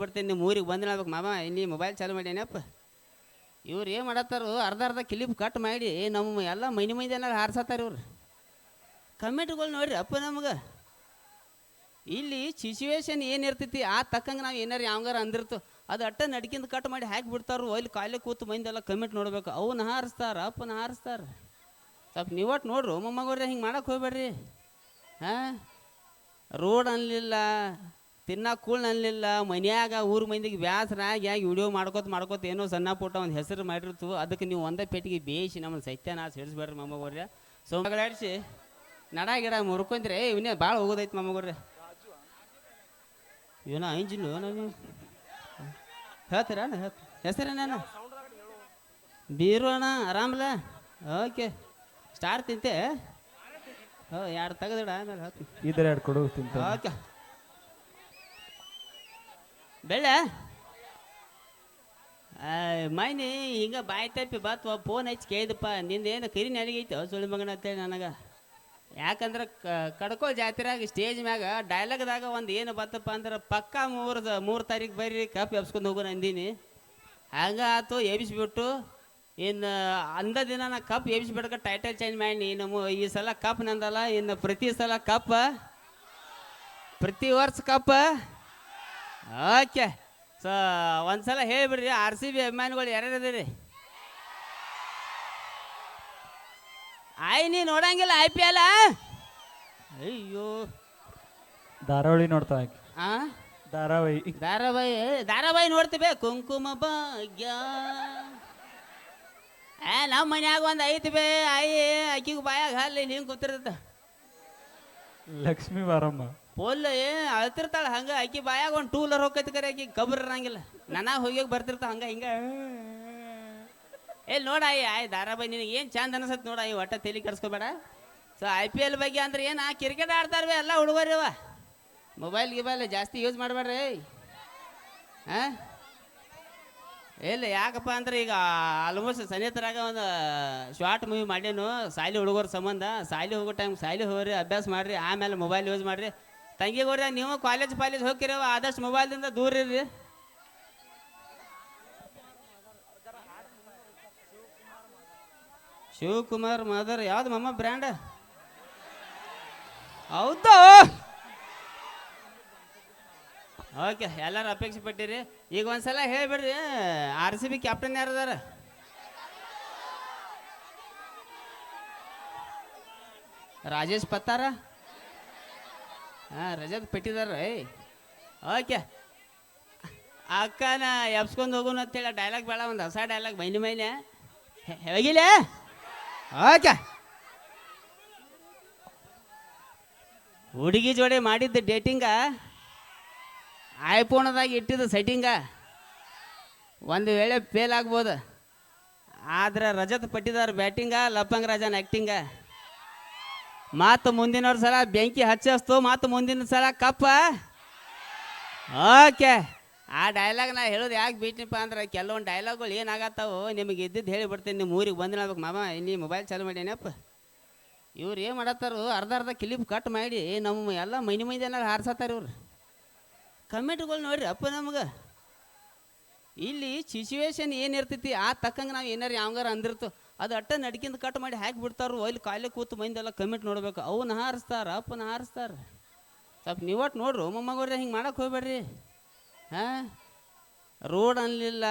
ಬರ್ತೀನಿ ನಿಮ್ಮ ಊರಿಗೆ ಬಂದು ಹೇಳ್ಬೇಕು ಮಾಮ ನೀ ಮೊಬೈಲ್ ಚಾಲು ಮಾಡ್ಯಾನಪ್ಪ ಇವ್ರು ಏನು ಮಾಡತ್ತಾರು? ಅರ್ಧ ಅರ್ಧ ಕ್ಲಿಪ್ ಕಟ್ ಮಾಡಿ ನಮ್ಮ ಎಲ್ಲ ಮೈನಿ ಮೈದಿ ಹಾರಿಸತ್ತಾರ ಇವ್ರು. ಕಮೆಂಟ್ಗಳು ನೋಡ್ರಿ ಅಪ್ಪ ನಮ್ಗೆ. ಇಲ್ಲಿ ಸಿಚುವೇಶನ್ ಏನಿರ್ತೈತಿ ಆ ತಕ್ಕಂಗೆ ನಾವು ಏನಾರು ಯಾವಂಗಾರ ಅಂದಿರ್ತು, ಅದು ಅಟ್ಟ ನಡ್ಕಿಂದ ಕಟ್ ಮಾಡಿ ಹಾಕಿ ಬಿಡ್ತಾರು ಅಲ್ಲಿ ಕಾಯಿಲೆ ಕೂತು ಮಂದೆಲ್ಲ ಕಮೆಂಟ್ ನೋಡ್ಬೇಕು. ಅವನ್ನ ಹಾರಿಸ್ತಾರ, ಅಪ್ಪನ ಹಾರಿಸ್ತಾರ. ಸ್ವಲ್ಪ ನೀವಟ್ಟು ನೋಡ್ರಿ ಮೊಮ್ಮಗವ್ರೆ ಹಿಂಗೆ ಮಾಡಕ್ಕೆ ಹೋಗ್ಬೇಡ್ರಿ. ಹಾಂ? ರೋಡ್ ಅನ್ಲಿಲ್ಲ. ತಿನ್ನಕ್ಕೆ ಕೂಳ್ ಅನ್ಲಿಲ್ಲ ಮನ್ಯಾಗ ಊರು ಮಂದಿಗೆ ಬ್ಯಾಸರ ಆಗಿ ಆಗಿ ವಿಡಿಯೋ ಮಾಡ್ಕೋತ ಮಾಡ್ಕೋತ ಏನೋ ಸಣ್ಣ ಪುಟ್ಟ ಒಂದು ಹೆಸರು ಮಾಡಿರ್ತು. ಅದಕ್ಕೆ ನೀವು ಒಂದೇ ಪೆಟ್ಟಿಗೆ ಬೇಯಿಸಿ ನಮ್ಮನ್ನು ಸತ್ಯನಾಶ ಹಿಡಿಸ್ಬೇಡ್ರಿ ಮೊಮ್ಮಗವ್ರೆ ಸೋಮಗಳಾಡಿಸಿ ನಡ ಗಿಡ ಮುರ್ಕೊಂತ್ರಿ ಇವನೇ ಭಾಳ ಹೋಗೋದೈತೆ ಮೊಮ್ಮಗವ್ರೆ ಏನೋ ಐಂಜಿಲು ನಾನು ಹೇಳ್ತೀರಾ ಹೇಳ್ತ ಹೆಸರೇನೇನು ಬೀರು ಅಣ್ಣ ಆರಾಮಲ್ಲ? ಓಕೆ. ಸ್ಟಾರ್ ತಿಂತೆ? ಹೋ ಎರಡು ತೆಗೆದಿಡ? ಆಮೇಲೆ ಹೇಳ್ತೀನಿ. ಇದ್ರೆ ಎರಡು ಕೊಡು ತಿಂತ ಓಕೆ. ಬೆಳ್ಳೆ? ಮೈನಿ, ಹಿಂಗ ಬಾಯಿ ತಪ್ಪಿ ಬಾತ್ ಫೋನ್ ಹಚ್ಚಿ ಕೇಳಿದಪ್ಪ ನಿಂದೇನು ಕರಿ ನನಗೈತೆ ಸುಳ್ಳು ಮಗನ ಅಂತೇಳಿ ನನಗೆ. ಯಾಕಂದ್ರೆ ಕಡ್ಕೋಲ್ ಜಾತ್ರೆಯಾಗ ಸ್ಟೇಜ್ ಮ್ಯಾಗ ಡೈಲಾಗ್ದಾಗ ಒಂದು ಏನು ಬತ್ತಪ್ಪ ಅಂದ್ರೆ, ಪಕ್ಕ ಮೂರು ಮೂರು ತಾರೀಕು ಬರ್ರಿ, ಕಪ್ ಎಬ್ಸ್ಕೊಂಡು ಹೋಗು ಅಂದೀನಿ. ಹಂಗ ಆಯ್ತು ಎಬ್ಸಿಬಿಟ್ಟು, ಇನ್ನು ಅಂದ ದಿನ ನಾನು ಕಪ್ ಎಬ್ಸಿಬಿಡ್ಕ ಟೈಟಲ್ ಚೇಂಜ್ ಮಾಡಿ ನಮ್ಮ ಈ ಸಲ ಕಪ್ ನಂದಲ್ಲ, ಇನ್ನು ಪ್ರತಿ ಸಲ ಕಪ್ ಪ್ರತಿ ವರ್ಷ ಕಪ್ ಓಕೆ. ಸೊ ಒಂದ್ಸಲ ಹೇಳಿಬಿಡ್ರಿ ಆರ್ ಸಿ ಬಿ ಅಭಿಮಾನಿಗಳು ಯಾರ್ಯಾರು ಅದೀರಿ ಆಯ್ ನೀ ನೋಡಂಗಿಲ್ಲ ಐ ಪಿ ಎಲ್ ಅಯ್ಯೋ. ಧಾರಾವಳಿ ನೋಡ್ತಾ ಆ? ಧಾರಾವಾಹಿ. ಧಾರಾವಾಹಿ ಧಾರಾವಾಹಿ ನೋಡ್ತೀವಿ. ಕುಂಕುಮ ಭಾಗ್ಯ. ಏ ನಮ್ಮ ಮನ್ಯಾಗ ಒಂದು ಐತಿ ಬೇ ಆಯಿ ಅಕ್ಕಿಗೆ ಬಾಯಾಗ ಹಾಲಿ ಹಿಂಗೆ ಕೂತಿರ್ತದ ಲಕ್ಷ್ಮೀ ಬಾರಮ್ಮ ಪೋಲ್ ಏ, ಅಳ್ತಿರ್ತಾಳ, ಹಂಗ ಆಕಿ ಬಾಯಾಗ ಒಂದು ಟೂ ವೀಲರ್ ಹೋಗೈತಿ ಕರೆ ಆಕಿ ಕಬ್ರ ಇರಂಗಿಲ್ಲ ನನಗೆ ಹೋಗಿ ಬರ್ತಿರ್ತಾವ, ಹಂಗ ಹಿಂಗ. ಏ ನೋಡ ಆಯ್ ಧಾರಾವಾಹಿ ನಿನಗೆ ಏನು ಚಂದ ಅನ್ಸತ್ ನೋಡ ಈ ಒಟ್ಟ ತಲೆ ಕೆಡ್ಸ್ಕೊಬೇಡ. ಸೊ ಐ ಪಿ ಎಲ್ ಬಗ್ಗೆ ಅಂದ್ರೆ ಏನು ಕ್ರಿಕೆಟ್ ಆಡ್ತಾರವೆ ಎಲ್ಲ ಹುಡುಗರಿವ ಮೊಬೈಲ್ ಗಿಬೈಲ್ ಜಾಸ್ತಿ ಯೂಸ್ ಮಾಡಬೇಡ್ರಿ ಹಾಂ? ಇಲ್ಲ ಯಾಕಪ್ಪ ಅಂದ್ರೆ ಈಗ ಆಲ್ಮೋಸ್ಟ್ ಸನಿಹತರಾಗ ಒಂದು ಶಾರ್ಟ್ ಮೂವಿ ಮಾಡೇನು ಸಾಲಿ ಹುಡುಗರ ಸಂಬಂಧ, ಸಾಲಿ ಹೋಗೋ ಟೈಮ್ ಸಾಲಿ ಹೋಗ್ರಿ, ಅಭ್ಯಾಸ ಮಾಡ್ರಿ, ಆಮೇಲೆ ಮೊಬೈಲ್ ಯೂಸ್ ಮಾಡ್ರಿ. ತಂಗಿಗೋರಿ ನೀವು ಕಾಲೇಜ್ ಪಾಲೇಜ್ ಹೋಗಿರೋ ಆದಷ್ಟು ಮೊಬೈಲ್ದಿಂದ ದೂರ ಇರ್ರಿ. ಶಿವಕುಮಾರ್ ಮದರ್, ಯಾವ್ದು ಮಮ್ಮ ಬ್ರ್ಯಾಂಡ್ ಹೌದು? ಓಕೆ, ಎಲ್ಲರೂ ಅಪೇಕ್ಷೆ ಪಟ್ಟಿರಿ. ಈಗ ಒಂದ್ಸಲ ಹೇಳ್ಬಿಡ್ರಿ ಆರ್ ಸಿ ಬಿ ಕ್ಯಾಪ್ಟನ್ ಯಾರದಾರ ರಾಜೇಶ್ ಪತ್ತಾರ? ಹಾಂ ರಜಾದ ಪಟ್ಟಿದಾರ ಓಕೆ. ಅಕ್ಕನ ಎಬ್ಸ್ಕೊಂಡು ಹೋಗೋಣ ಅಂತೇಳಿ ಡೈಲಾಗ್ ಬೇಡ, ಒಂದು ಹೊಸ ಡೈಲಾಗ್ ಮೈನೆ ಮೈನೆ. ಹೇಗಿಲ್ಲ? ಓಕೆ. ಹುಡುಗಿ ಜೋಡಿ ಮಾಡಿದ್ದ ಡೇಟಿಂಗ ಐಫೋನದಾಗ ಇಟ್ಟಿದ್ದು ಸೆಟ್ಟಿಂಗ ಒಂದು ವೇಳೆ ಫೇಲ್ ಆಗ್ಬೋದು. ಆದ್ರೆ ರಜತ್ ಪಟ್ಟಿದಾರ ಬ್ಯಾಟಿಂಗ ಲಪ್ಪಂಗ್ ರಾಜನ್ ಆ್ಯಕ್ಟಿಂಗ ಮಾತು ಮುಂದಿನ ಸಲ ಬೆಂಕಿ ಹಚ್ಚಿಸ್ತು, ಮಾತು ಮುಂದಿನ ಸಲ ಕಪ್ಪ. ಓಕೆ. ಆ ಡೈಲಾಗ್ ನಾ ಹೇಳೋದು ಯಾಕೆ ಬಿಟ್ಟಿನಪ್ಪ ಅಂದ್ರೆ ಕೆಲವೊಂದು ಡೈಲಾಗ್ಗಳು ಏನಾಗತ್ತವು? ನಿಮಗೆ ಇದ್ದಿದ್ದು ಹೇಳಿಬಿಡ್ತೀನಿ ನಿಮ್ಮ ಊರಿಗೆ ಬಂದು ಹೇಳ್ಬೇಕು ಮಾಮ, ನೀ ಮೊಬೈಲ್ ಚಾಲು ಮಾಡ್ಯಾನಪ್ಪ. ಇವ್ರು ಏನು ಮಾಡತ್ತಾರು? ಅರ್ಧ ಅರ್ಧ ಕ್ಲಿಪ್ ಕಟ್ ಮಾಡಿ ನಮ್ಮ ಎಲ್ಲ ಮೈನಿ ಮೈದಿ ಏನಾರು ಹಾರ್ಸತ್ತಾರ ಇವ್ರು. ಕಮೆಂಟ್ಗಳು ನೋಡ್ರಿ ಅಪ್ಪ ನಮ್ಗೆ. ಇಲ್ಲಿ ಸಿಚುವೇಶನ್ ಏನಿರ್ತೈತಿ ಆ ತಕ್ಕಂಗೆ ನಾವು ಏನಾರು ಯಾವಂಗಾರ ಅಂದಿರ್ತು. ಅದು ಅಟ್ಟ ನಡ್ಕಿಂದ ಕಟ್ ಮಾಡಿ ಹಾಕಿ ಬಿಡ್ತಾರೋ ಅಲ್ಲಿ ಕಾಯಿಲೆ ಕೂತು ಮಂದೆಲ್ಲ ಕಮಿಟ್ ನೋಡ್ಬೇಕು. ಅವನ್ನ ಹಾರಿಸ್ತಾರ ಅಪ್ಪನ ಹಾರಿಸ್ತಾರ. ಸ್ವಲ್ಪ ನೀವಟ್ಟು ನೋಡ್ರು ಮೊಮ್ಮಗವ್ರೆ ಹಿಂಗೆ ಮಾಡಕ್ಕೆ ಹೋಗ್ಬೇಡ್ರಿ. ಹಾಂ? ರೋಡ್ ಅನ್ನಲಿಲ್ಲ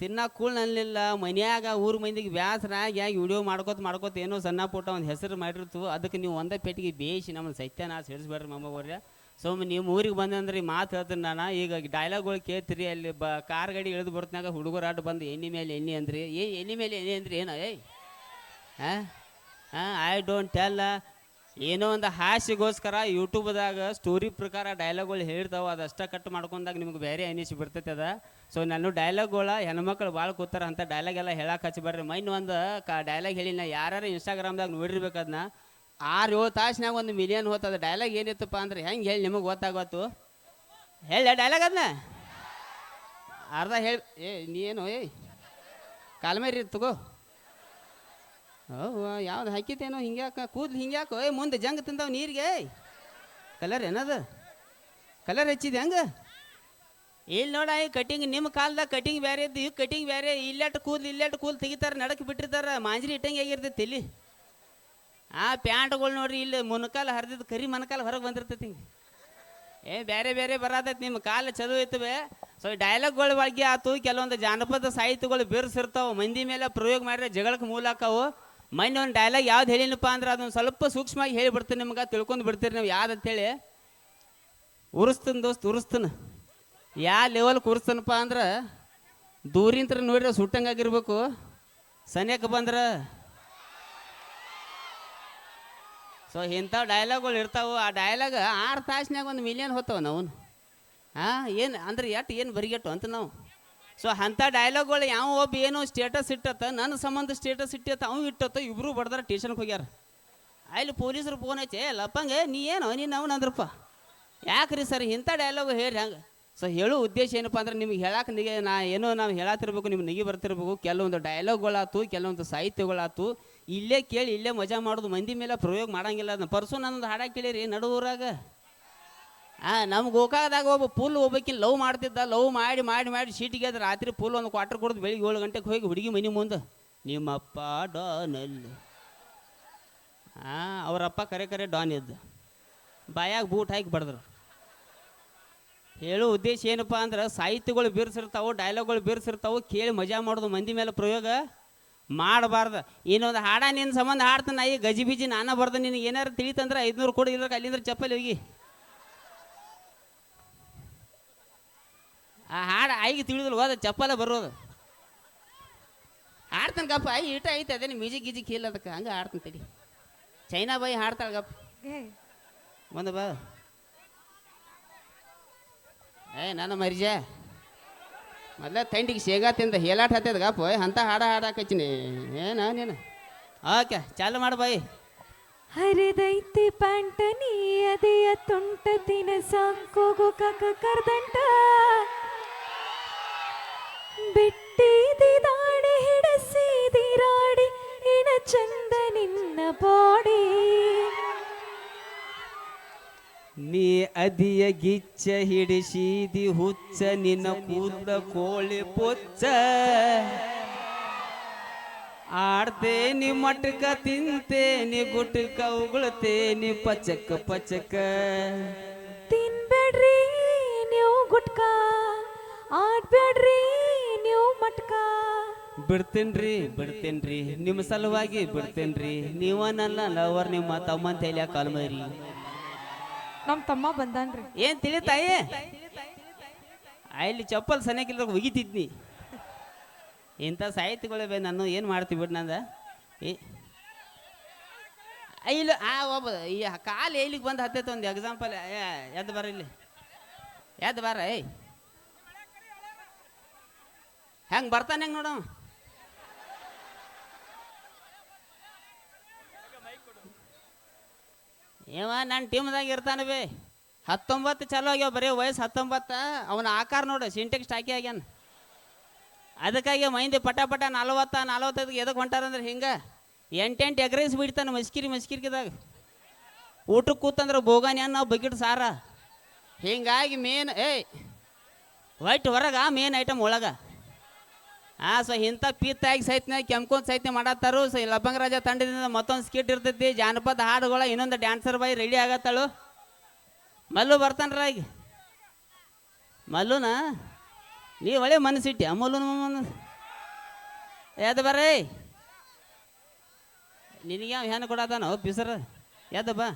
ತಿನ್ನಕ್ಕೆ ಕೂಳ್ ಅನ್ಲಿಲ್ಲ, ಮನ್ಯಾಗ ಊರು ಮಂದಿಗೆ ಬ್ಯಾಸರ ಆಗಿ ವಿಡಿಯೋ ಮಾಡ್ಕೋತ ಮಾಡ್ಕೋತ ಏನೋ ಸಣ್ಣ ಪುಟ್ಟ ಒಂದು ಹೆಸರು ಮಾಡಿರ್ತು ಅದಕ್ಕೆ ನೀವು ಒಂದೇ ಪೆಟ್ಟಿಗೆ ಬೇಯಿಸಿ ನಮ್ಮನ್ನು ಸತ್ಯನಾಶ ಹಿಡಿಸ್ಬೇಡ್ರಿ ಮೊಮ್ಮಗವ್ರೆ ಸೋಮ ನಿಮ್ಮ ಊರಿಗೆ ಬಂದಂದ್ರೆ ಈ ಮಾತು ಹೇಳ್ತೀನಿ ನಾನು. ಈಗ ಡೈಲಾಗ್ಗಳು ಕೇಳ್ತೀರಿ, ಅಲ್ಲಿ ಬ ಕಾರ್ ಗಾಡಿ ಇಳಿದು ಬರ್ತನಾಗ ಹುಡುಗರು ಆಟ ಬಂದು, ಎಣ್ಣೆ ಮೇಲೆ ಎಣ್ಣೆ ಅಂದ್ರಿ? ಏ, ಎಣ್ಣೆ ಮೇಲೆ ಎಣ್ಣೆ ಅಂದ್ರಿ, ಏನೋ? ಏಯ್ ಹಾಂ ಹಾಂ ಐ ಡೋಂಟ್ ಟೆಲ್ ಏನೋ ಒಂದು ಹಾಸ್ಯಗೋಸ್ಕರ ಯೂಟ್ಯೂಬ್ದಾಗ ಸ್ಟೋರಿ ಪ್ರಕಾರ ಡೈಲಾಗ್ಗಳು ಹೇಳ್ತಾವೆ ಅದಷ್ಟ ಕಟ್ ಮಾಡ್ಕೊಂಡಾಗ ನಿಮ್ಗೆ ಬೇರೆ ಅನಿಸಿ ಬರ್ತೈತೆ ಅದ. ಸೊ ನಾನು ಡೈಲಾಗ್ಗಳ ಹೆಣ್ಮಕ್ಳು ಭಾಳ ಕೂತಾರ ಅಂತ ಡೈಲಾಗ್ ಎಲ್ಲ ಹೇಳಕ್ಕೆ ಹಚ್ಚಿ ಬರ್ರಿ. ಮೈನ್ ಒಂದು ಕ ಡೈಲಾಗ್ ಹೇಳಿ ನಾ ಯಾರು ಇನ್ಸ್ಟಾಗ್ರಾಮ್ದಾಗ ನೋಡಿರ್ಬೇಕು ಅದನ್ನ ಆರು ಏಳು ತಾಸಿನಾಗ ಒಂದು ಮಿಲಿಯನ್ ಹೋತದ ಡೈಲಾಗ್ ಏನಿತ್ತಪ್ಪ ಅಂದ್ರೆ ಹೆಂಗೆ ಹೇಳಿ ನಿಮಗೆ ಗೊತ್ತಾಗತ್ತು ಹೇಳ ಡೈಲಾಗ್ ಅದನ್ನ ಅರ್ಧ ಹೇಳಿ, ಏ ನೀನು ಏಯ್ ಕಾಲ್ಮೇರಿ ತಗೋ. ಓ ಯಾವ್ದು ಹಾಕಿತ್ತೇನೋ ಹಿಂಗ್ಯಾಕ, ಕೂದ್ಲು ಹಿಂಗ್ಯಾಕೋ, ಏ, ಮುಂದೆ ಜಂಗ್ ತಿಂದವ್ ನೀರಿಗೆ ಕಲರ್ ಏನದು? ಕಲರ್ ಹಚ್ಚಿದೆ ಹಂಗೆ? ಇಲ್ಲಿ ನೋಡ, ಈ ಕಟಿಂಗ್ ನಿಮ್ಮ ಕಾಲ್ದಾಗ ಕಟಿಂಗ್ ಬೇರೆ ಇದ್ದು ಈಗ ಕಟಿಂಗ್ ಬೇರೆ ಇಲ್ಲೆಟ್ಟು ಕೂದಲು ಇಲ್ಲೆಟ್ಟು ಕೂದಲು ತೆಗಿತಾರೆ, ನಡಕ್ ಬಿಟ್ಟಿರ್ತಾರೆ, ಮಾಂಜ್ರಿ ಇಟ್ಟಂಗೆ ಆಗಿರ್ತೈತಿ ಇಲ್ಲಿ. ಆ ಪ್ಯಾಂಟ್ಗಳು ನೋಡ್ರಿ, ಇಲ್ಲಿ ಮುನಕಾಲ ಹರಿದಿದ್ದು ಕರಿ ಮನಕಾಲ ಹೊರಗೆ ಬಂದಿರ್ತೈತಿ ಹಿಂಗೆ. ಏ ಬೇರೆ ಬೇರೆ ಬರತೈತಿ ನಿಮ್ಮ ಕಾಲ ಚಲೋ ಐತವೆ. ಸೊ ಡೈಲಾಗ್ಗಳ ಬಗ್ಗೆ ಆತು, ಕೆಲವೊಂದು ಜಾನಪದ ಸಾಹಿತ್ಯಗಳು ಬಿರ್ಸಿರ್ತಾವೆ, ಮಂದಿ ಮೇಲೆ ಪ್ರಯೋಗ ಮಾಡಿದ್ರೆ ಜಗಳಕ್ಕೆ ಮೂಲ ಆಕಾವು ಮೊನ್ನೆ ಒಂದು ಡೈಲಾಗ್ ಯಾವ್ದು ಹೇಳಿನಪ್ಪ ಅಂದ್ರೆ ಅದೊಂದು ಸ್ವಲ್ಪ ಸೂಕ್ಷ್ಮವಾಗಿ ಹೇಳಿಬಿಡ್ತೀನಿ ನಿಮ್ಗೆ, ತಿಳ್ಕೊಂಡು ಬಿಡ್ತೀರಿ ನೀವು ಯಾವ್ದು ಅಂತೇಳಿ. ಉರಿಸ್ತೀನಿ ದೋಸ್ತ್, ಉರಿಸ್ತೀನಿ. ಯಾ ಲೆವೆಲ್ ಉರಿಸ್ತಾನಪ್ಪ ಅಂದ್ರೆ, ದೂರಿಂತ್ರ ನೋಡಿದ್ರೆ ಸುಟ್ಟಂಗಾಗಿರ್ಬೇಕು ಸನ್ಯಕ್ಕೆ ಬಂದ್ರೆ ಸೊ ಇಂಥ ಡೈಲಾಗ್ಗಳು ಇರ್ತಾವೆ. ಆ ಡೈಲಾಗ್ ಆರು ತಾಸಿನಾಗ ಒಂದು ಮಿಲಿಯನ್ ಹೋಗ್ತಾವ ನಾವು ಹಾಂ ಏನು ಅಂದ್ರೆ ಎಟ್ಟು ಏನು ಬರಿಗೆಟ್ಟು ಅಂತ ನಾವು. ಸೊ ಅಂಥ ಡೈಲಾಗ್ಗಳು ಯಾವ ಒಬ್ಬ ಏನು ಸ್ಟೇಟಸ್ ಇಟ್ಟತ್ತ ನನ್ನ ಸಂಬಂಧ ಸ್ಟೇಟಸ್ ಇಟ್ಟತ್ತ ಅವ್ನು ಇಟ್ಟತ್ತ ಇಬ್ಬರು ಬಡ್ದಾರ ಟೇಷನ್ಗೆ ಹೋಗ್ಯಾರ. ಅಲ್ಲಿ ಪೊಲೀಸರು ಫೋನ್ ಐತೆ "ಏ, ಲಪ್ಪಂಗೆ ನೀ ಏನು? ನೀನು ಅವನು ಅಂದ್ರಪ್ಪ. ಯಾಕ್ರಿ ಸರ್ ಇಂಥ ಡೈಲಾಗ್ ಹೇಳಿ ಹಂಗೆ? ಸೊ ಹೇಳೋ ಉದ್ದೇಶ ಏನಪ್ಪ ಅಂದ್ರೆ ನಿಮ್ಗೆ ಹೇಳಕ್ಕೆ ನಿಗೆ, ನಾ ಏನೋ ನಾವು ಹೇಳತ್ತಿರ್ಬೇಕು ನಿಮ್ಗೆ ನಿಗಿ ಬರ್ತಿರ್ಬೇಕು, ಕೆಲವೊಂದು ಡೈಲಾಗ್ಗಳಾತು ಕೆಲವೊಂದು ಸಾಹಿತ್ಯಗಳಾತು, ಇಲ್ಲೇ ಕೇಳಿ, ಇಲ್ಲೇ ಮಜಾ ಮಾಡೋದು, ಮಂದಿ ಮೇಲೆ ಪ್ರಯೋಗ ಮಾಡಂಗಿಲ್ಲ ಅದನ್ನ. ಪರ್ಸು ನನ್ನೊಂದು ಹಾಡ ಕೇಳಿರಿ, ನಡುವೂರಾಗ. ಹಾಂ ನಮ್ಮ ಗೋಕಾಕದಾಗ ಒಬ್ಬ ಪುಲ್ ಒಬ್ಬಕಿನ್ ಲವ್ ಮಾಡ್ತಿದ್ದ, ಲವ್ ಮಾಡಿ ಮಾಡಿ ಮಾಡಿ ಸೀಟಿಗೆ ಅದು ರಾತ್ರಿ ಪುಲ್ ಒಂದು ಕ್ವಾರ್ಟರ್ ಕೊಡೋದು ಬೆಳಿಗ್ಗೆ ಏಳು ಗಂಟೆಗೆ ಹೋಗಿ ಹುಡುಗಿ ಮನೆ ಮುಂದೆ, ನಿಮ್ಮಪ್ಪ ಡಾನಲ್ಲಿ ಹಾಂ ಅವರಪ್ಪ ಕರೆ ಕರೆ ಡಾನ್ ಇದ್ದ ಬಾಯಾಗ ಬೂಟ್ ಹಾಕಿ ಬಡ್ದ್ರು. ಹೇಳೋ ಉದ್ದೇಶ ಏನಪ್ಪ ಅಂದ್ರೆ ಸಾಹಿತ್ಯಗಳು ಬೀರ್ಸಿರ್ತಾವೆ ಡೈಲಾಗ್ಗಳು ಬೀರ್ಸಿರ್ತಾವೆ ಕೇಳಿ ಮಜಾ ಮಾಡೋದು ಮಂದಿ ಮೇಲೆ ಪ್ರಯೋಗ ಮಾಡಬಾರ್ದು. ಇನ್ನೊಂದು ಹಾಡ ನಿನ್ನ ಸಂಬಂಧ ಹಾಡ್ತಾನೆ ಈ ಗಜಿ ಬಿಜಿ ನಾನ ಬರ್ದು ನಿನಗೆ ಏನಾರು ತಿಳಿತಂದ್ರೆ ಐದುನೂರು ಕೊಡು ಇರೋಕೆ ಅಲ್ಲಿಂದ್ರೆ ಚಪ್ಪಲಿ ಹೋಗಿ. ಆ ಹಾಡು ಐಗೆ ತಿಳಿದಿಲ್ಲ ಹೋದ ಚಪ್ಪಲ ಬರೋದು. ಹಾಡ್ತಾನೆ ಗಪ್ಪ ಇಟ ಐತೆ ಅದೇನು ಮ್ಯೂಸಿಕ್ ಗಿಜಿಕ್ ಇಲ್ಲ ಅದಕ್ಕೆ ಹಂಗೆ ಹಾಡ್ತಾನೆ ತಡಿ. ಚೈನಾ ಬಾಯಿ ಹಾಡ್ತಾಳೆ ಗಪ್ಪ. ಬಂದ ಬಾ. ಏ, ನನ್ನ ಮರಿಜೆ. ಮೊದಲ ತಂಡಿಗೆ ಶೇಗಾ ತಿಂದ ಹೇಲಾಟ ಹತ್ತದ ಗಪ್ಪ ಅಂತ ಹಾಡ ಹಾಡಾಕಚ್ಚಿನಿ ಏನ, ನೀನು? ಓಕೆ, ಚಾಲು ಮಾಡು ಬಾಯಿ. ಹರಿದೈತಿ ಪಂಟ, ನೀ ಅದೆಯ ತುಂಟ ತಿನ ಸಾಂಕೋಗು ಕಕ ಕರ್ದಂಟ. ಬಿಟ್ಟಿದಿ ದಾಡಿ ಇಣ ಚಂದ ನಿನ್ನ ಬಾಡಿ ನೀ ಅದಿಯ ಗಿಚ್ಚ ಹಿಡಿಸಿದಿ ಹುಚ್ಚ ನಿನ್ನ ಕೂದ ಕೋಳಿ ಪುಚ್ಚ. ಆಡ್ತೆ ಮಟ್ಕ ಮಟಕ ತಿಂತೆ ನೀ ಗುಟಕ ಉಗುಳ್ತೆ ನೀ ಪಚಕ ಪಚಕ. ತಿನ್ಬೇಡ್ರಿ ನೀವು ಗುಟ್ಕ ಆಡ್ಬೇಡ್ರಿ ನೀವು ಮಟ್ಕ. ಬಿಡ್ತೇನ್ರಿ ಬಿಡ್ತೇನ್ರಿ. ನಿಮ್ಮ ಸಲುವಾಗಿ ಬಿಡ್ತೇನ್ರಿ. ನೀವನಲ್ಲ ಲವರ್ ನಿಮ್ಮ ತಮ್ಮನ ತೈಲ್ಯಾಗ ಕಾಲ್ಮರಿ ನಮ್ಮ ತಮ್ಮ ಬಂದಾನ್ರಿ. ಏನ್ ತಿಳಿತಾಯಿ ಅಲ್ಲಿ ಚಪ್ಪಲ್ ಸನೇಕಿಲ್ಲ ಒಗಿತಿದ್ನಿ ಇಂಥ ಸಾಹಿತ್ಯಗಳು ಬೇ ನಾನು ಏನು ಮಾಡ್ತೀವಿ ಬಿಡ್ ನಂದ? ಇಲ್ಲ, ಆ, ಒಬ್ಬ, ಈ ಕಾಲು ಎಲ್ಲಿಗೆ ಬಂದು ಹತ್ತೈತೆ ಒಂದು ಎಕ್ಸಾಂಪಲ್ ಎದ್ದು ಬರ ಇಲ್ಲಿ. ಎದ್ದು ಬಾರ, ಏಯ್. ಹೆಂಗೆ ಬರ್ತಾನೆ ಹೆಂಗೆ ನೋಡವ ಇವ ನನ್ನ ಟೀಮ್ದಾಗ ಇರ್ತಾನೆ ಬೇ. ಹತ್ತೊಂಬತ್ತು ಚಲೋ ಆಗ್ಯಾವ, ಬರೀ ವಯಸ್ಸು ಹತ್ತೊಂಬತ್ತು. ಅವನ ಆಕಾರ ನೋಡು ಸಿಂಟೆಕ್ಸ್ ಹಾಕಿ ಆಗ್ಯಾನ. ಅದಕ್ಕಾಗಿ ಮೈಂದಿ ಪಟ ಪಟ ನಲವತ್ತ ನಲವತ್ತೈದು ಎದಕ್ಕೆ ಹೊಂಟಾರಂದ್ರೆ ಹಿಂಗೆ? ಎಂಟೆಂಟು ಎಗ್ರೈಸ್ ಬಿಡ್ತಾನೆ ಮಸ್ಕಿರಿ ಮಸ್ಕಿರಿಕಿದಾಗ. ಊಟಕ್ಕೆ ಕೂತಂದ್ರೆ ಬೋಗಾನಿ ಅನ್ನೋ, ಬಕೆಟ್ ಸಾರ. ಹಿಂಗಾಗಿ ಮೇನ್ ಏಯ್, ವೈಟ್ ಹೊರಗೆ ಮೇನ್ ಐಟಮ್ ಒಳಗೆ. ಹಾಂ ಸೊ ಇಂಥ ಪಿತ್ತಾಗಿ ಸಹಿತನ ಕೆಮ್ಕೊಂಡ್ ಸಹಿತ ಮಾಡತ್ತಾರು. ಸೊ ಈ ಲಬ್ಬಂಗ ರಾಜ ತಂಡದಿಂದ ಮತ್ತೊಂದು ಸ್ಕಿಟ್ ಇರ್ತೈತಿ. ಜಾನಪದ ಹಾಡುಗಳ ಇನ್ನೊಂದು ಡ್ಯಾನ್ಸರ್ ಬಾಯಿ ರೆಡಿ ಆಗತ್ತಾಳು. ಮಲ್ಲು ಬರ್ತಾನ್ರ ಈಗ. ಮಲ್ಲುನ? ನೀ ಒಳ್ಳೆ ಮನಸ್ಸಿಟ್ಟಿ ಅಮೂಲನ ಎದ್ದು ಬರ್ರಿ. ನಿನಗೆ ಹೆಣ್ಣು ಕೊಡತಾನ ಬಿಸರ? ಎದ್ದು ಬಾ.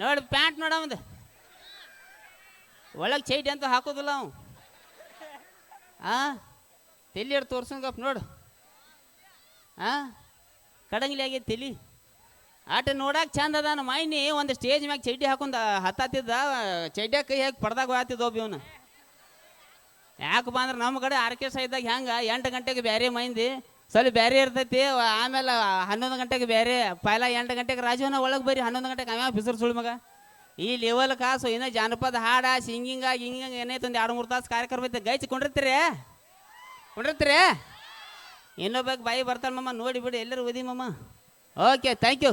ನೋಡಿ ಪ್ಯಾಂಟ್ ನೋಡ ಒಂದು ಒಳಗೆ ಚೈಟಿ ಅಂತ ಹಾಕೋದಿಲ್ಲ ಅವು. ಹಾಂ ತಲೆ ತೋರ್ಸಂಗಪ್ಪ ನೋಡು. ಹಾಂ ಕಡಂಗಿಲಿ ಆಗೈತೆ ತಲೆ. ಆಟ ನೋಡಕ್ಕೆ ಚಂದ ನಮ್ಮ ಮೈನಿ ಒಂದು ಸ್ಟೇಜ್ ಮ್ಯಾಗ ಚಡ್ಡಿ ಹಾಕೊಂಡು ಹತ್ತಾತಿದ್ದ. ಚೈಟ್ಯಾಗ ಕೈ ಹಾಕಿ ಪಡ್ದಾಗ ಹೋಗ್ತಿದ್ದ ಒಬ್ಬ ಇವನು. ಯಾಕಪ್ಪ ಅಂದ್ರೆ ನಮ್ಮ ಕಡೆ ಆರ್ಕೆಸ್ಟ್ರಾ ಇದ್ದಾಗ ಹೆಂಗೆ? ಎಂಟು ಗಂಟೆಗೆ ಬೇರೆ ಮೈಂದಿ. ಸ್ವಲ್ಪ ಬೇರೆ ಇರ್ತೈತಿ. ಆಮೇಲೆ ಹನ್ನೊಂದು ಗಂಟೆಗೆ ಬೇರೆ ಪೈಲ ಎಂಟು ಗಂಟೆಗೆ ರಾಜೀವನ ಒಳಗೆ ಬರೀ ಹನ್ನೊಂದು ಗಂಟೆಗೆ ಆಮ್ಯಾಗ ಬಿಸಿರು ಸುಳಿ ಮಗ. ಈ ಲೆವೆಲ್ ಕಾಸು ಇನ್ನೂ ಜಾನಪದ ಹಾಡ ಸಿಂಗಿಂಗ ಹಿಂಗಿಂಗ ಏನೈತೆ ಒಂದು ಎರಡು ಮೂರು ತಾಸು ಕಾರ್ಯಕ್ರಮ ಐತೆ ಗೈಚ್ ಕೊಂಡಿರ್ತೀರಿ? ಕೊಂಡಿರ್ತೀರಿ? ಇನ್ನೊಬ್ಬ ಬಾಯಿ ಬರ್ತಾಳೆ ಮಮ್ಮ ನೋಡಿ ಬಿಡಿ, ಎಲ್ಲರೂ ಓದಿ ಮಮ್ಮ ಓಕೆ ಥ್ಯಾಂಕ್ ಯು